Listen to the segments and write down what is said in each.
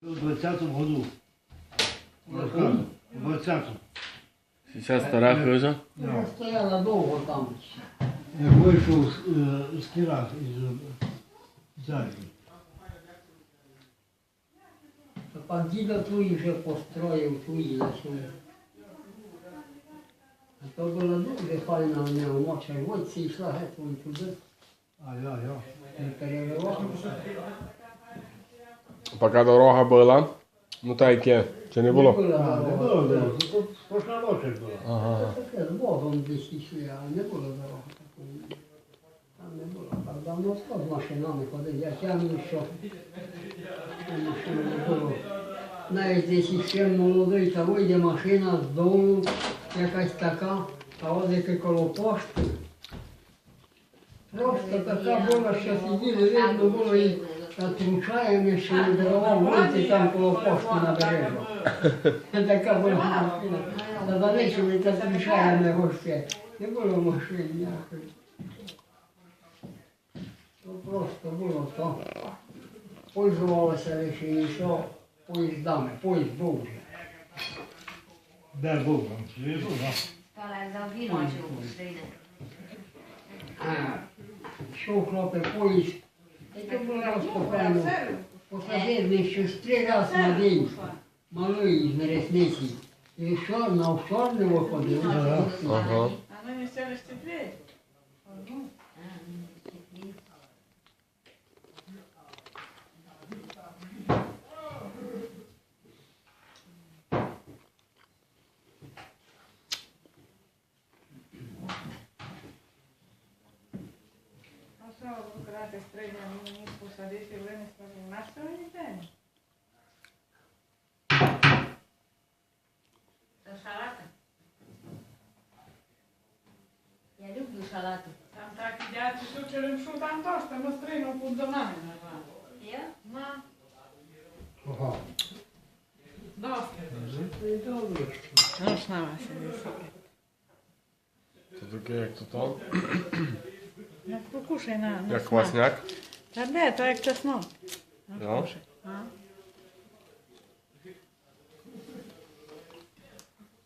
В 20-му году. В 20-му. Сейчас стара хижа. Вона стояла довго там. Як вийшов з, е, з Кіра, із е, церкви. То пан дідо твій вже построїв на сьогодні. А то було дуже файно в нього моча. Ось ці йшла геть вон туди. А я, я. Не переривав. Поки дорога була. Ну та яке, чи не було? А, не було, було. Тут Сплошна ночі була. Ага. Таке з Богом десь йшли, а не було дороги такої. Там не було. Так давно хто з машинами ходив. Я тягну, що машини не було. Навіть десь ще молодий, та вийде машина з дому, якась така, а от яке коло пошти. Просто така була, що сиділи, видно було і отручаємо, що не дарував вулиці там коло пошти на бережу. Така була машина. Та залишили та отручаємо гостей. Не було машин ніякої. То просто було то. Пользувалося лише і що поїздами. Поїзд був вже. Де був там? Чи був, да? А, Йшов хлопець поїзд. То було розпокійно. Пасажирний щось три рази на день. Малий з ресниці. І що, на офшор не виходив. Ага. А ми місцеві степлі. solo gran estrella mi posarete bene sta rimasta ogni bene. To salata. Я люблю салату. Там так едят, що через що там то, що ми стрину під домами нажали. Я? На. Ага. Доски. Ну, ж на вас. Ти таке, як то там? Ну, покушай на, на Як смак. квасняк. Та де, то як чеснок. Да? Ну, кушай. А?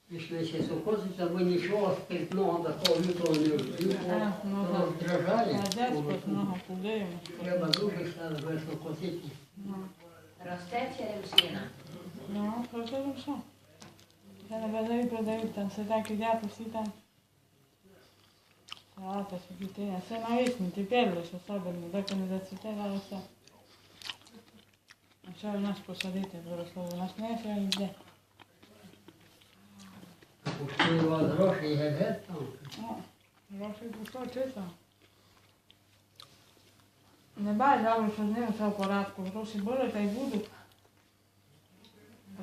Пішли ще сухозиця, бо нічого спиртного такого лютого не. А, ну так. Роздражає. Молодець, кожного кудеємо. Треба дуже стати високосити. Ну, Roztepcie Rusina. ну, це все. Це на базарі продають, там все так їдять, усі там. A, da so hitine, vse ja, navisni, ti perle so sabelni, dokaj ne zacvetelajo vse. In vse v nas posadite, Boroslavu, nas ne se in gde. Uštilo od roši je vedno. No, roši je pusto četo. Ne baj, dobro so z njim vse v poradku, to si bolj kaj budu.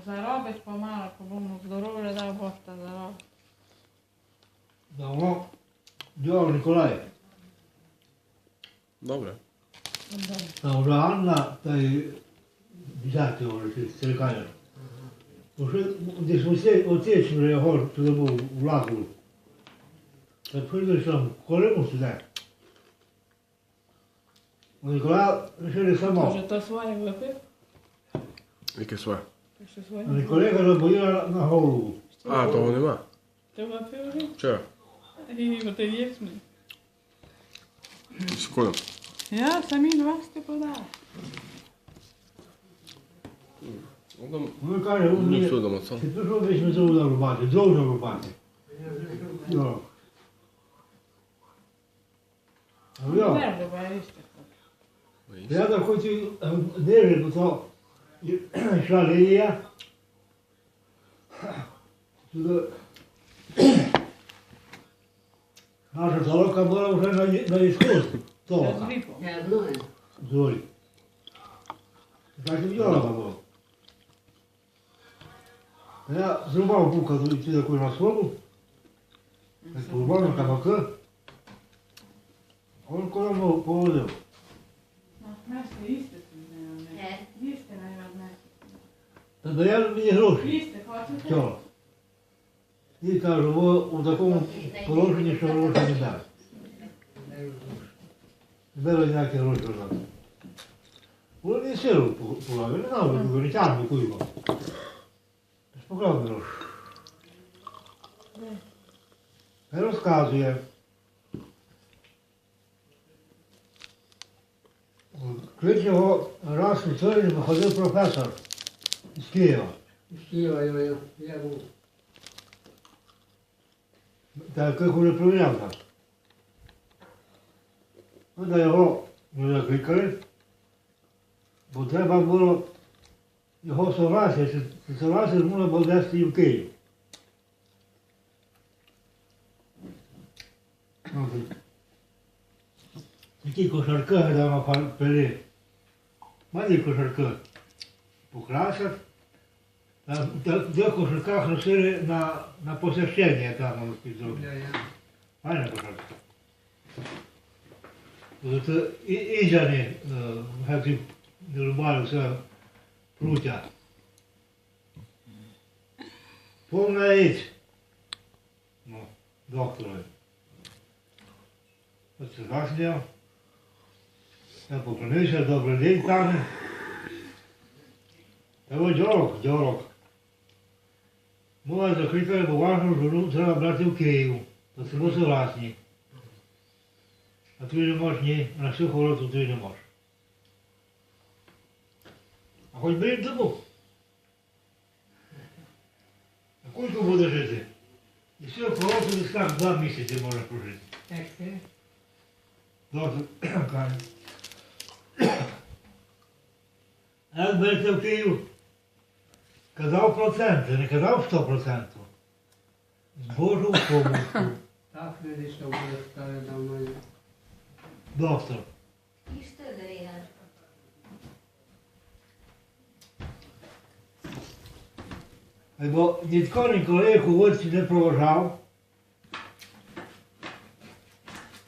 Zarobit pomalo, ko bomo zdorove dal, boste zarobit. Dobro. dělal Nikolaj. Dobře. Ta Anna tady vydáte ho, že se říkají. Když museli otěč, že jeho to bylo vlaku. Tak přijde, přijdeš tam kolem kolemu sudá. Nikolaj řešili samo. Takže to svoje vypil? Jaké svoje? Nikolaj ho bojil na holu. A, toho nemá. To vypil? Čo? i vërtetshme. Skoro. Ja, sami në vas të poda. Unë nuk ka rënë. Nuk shoh domethënë. Ti do vesh me zonë urbane, zonë urbane. Jo. Jo. Po, po. Po ja da kujti nerve do to. Shaleja. Do Naša toloka mora už na, na iskustvu. To. E, znači, ja znam. Zori. Znači, djela ga. Ja zrubam buka do ti da koji na slobu. Znači, urbano kamaka. On ko nam ovo povodeo. Nešto iste su ne, ne. E. Vi ste. Da ja mi je ruši. Vi ste, hoćete? Tjela. І кажу, ви у такому положенні, що гроші не дасть. Зберу ніякі гроші назад. Вони силу полагали, не знав, не тягну куйко. Спокійно грош. Не розказує. Клич його раз у тиждень ходив професор з Києва. З Києва я був. Dacă cu răplunea ta. Mă, dar eu nu le clică, bo treba bilo eu soglasje, če soglasje mora Bolgarski UK. Neki košarkar, da ima pa pele, mali košarkar, pokrašati, В тих кошарках носили на, на там воно підзовні. Я, я. Fajna koszarka. Bo to i, idziany, jak ty normalnie все прутя. Повна річ. Ну, докторові. Оце засняв. Я поклонився, добрий день, каже. Та ось дьорок, дьорок. Мова закликає, бо важну жену треба брати в Київ. Це ми согласні. А ти не можеш, ні, на всю хвороту ти не можеш. А хоч би тому. А кульку буде жити. І всю хвороту десь так два місяці може прожити. Так, це? Доктор каже. А як берете в Київ, Kad dal procente, neka dal 100%. S Božjo pomočjo. Tako ljudi se obrastave da manje. Dosta. Isto je grijanje. Lebo nikoli nikoli hovodci ne provažal,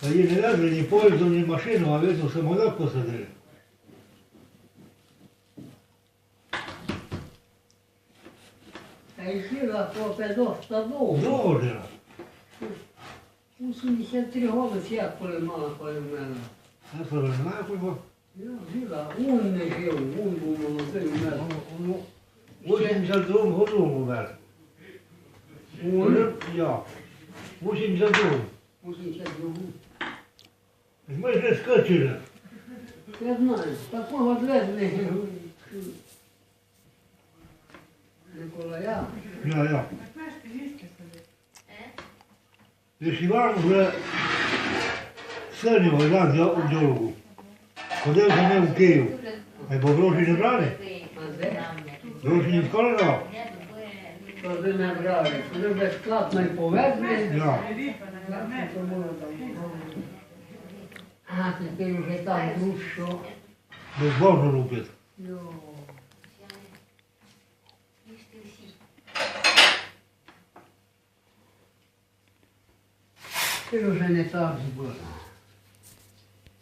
pa je ne da, da ni pojezdil ni mašino, a vedno samo lahko se drži. жила хлопець досить довго. Довго жила. 83 роки як коли мала, коли вмерла. Я про не знаю, кого. Я жила, он не жив, он був молодий, вмер. У 82 году умер. Он? Я. У 82. 82. Ми ж не скочили. Я знаю, такого звезли. Миколая. Ти собі. Е? Лиш Іван вже сильний Іван взяв у дорогу. Ходив за ним в Київ. А бо гроші не брали? Гроші ніхто не дав. Коли не брали, коли безплатно й повезли. Там. А тепер вже там ну що. Безбожно лупить. Et le jeune état du bois.